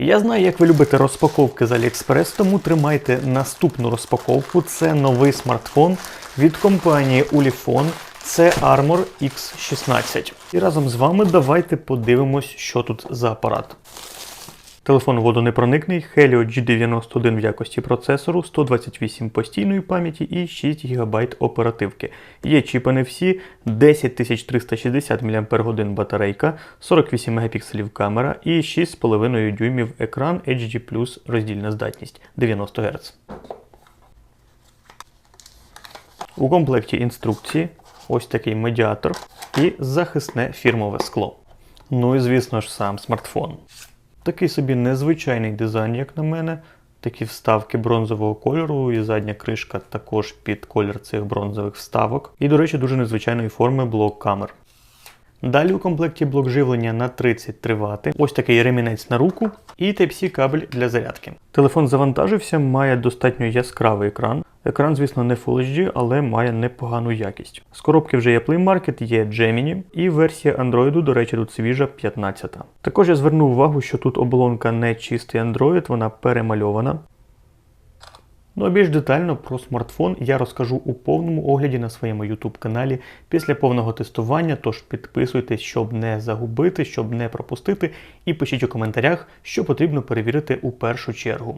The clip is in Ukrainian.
Я знаю, як ви любите розпаковки з AliExpress, тому тримайте наступну розпаковку. Це новий смартфон від компанії Ulefone. Це Armor X16. І разом з вами давайте подивимось, що тут за апарат. Телефон водонепроникний, Helio G91 в якості процесору, 128 постійної пам'яті і 6 ГБ оперативки. Є чіпи NFC, 10360 мАч батарейка, 48 Мп камера і 6,5 дюймів екран HD роздільна здатність 90 Гц. У комплекті інструкції ось такий медіатор і захисне фірмове скло. Ну і звісно ж сам смартфон. Такий собі незвичайний дизайн, як на мене. Такі вставки бронзового кольору, і задня кришка також під колір цих бронзових вставок. І, до речі, дуже незвичайної форми блок камер. Далі у комплекті блок живлення на 33 Вт, ось такий ремінець на руку і Type-C кабель для зарядки. Телефон завантажився, має достатньо яскравий екран. Екран, звісно, не Full HD, але має непогану якість. З коробки вже є Play Market, є Gemini, і версія Android, до речі, тут свіжа 15. Також я звернув увагу, що тут оболонка не чистий Android, вона перемальована. Ну а більш детально про смартфон я розкажу у повному огляді на своєму YouTube каналі після повного тестування. Тож підписуйтесь, щоб не загубити, щоб не пропустити, і пишіть у коментарях, що потрібно перевірити у першу чергу.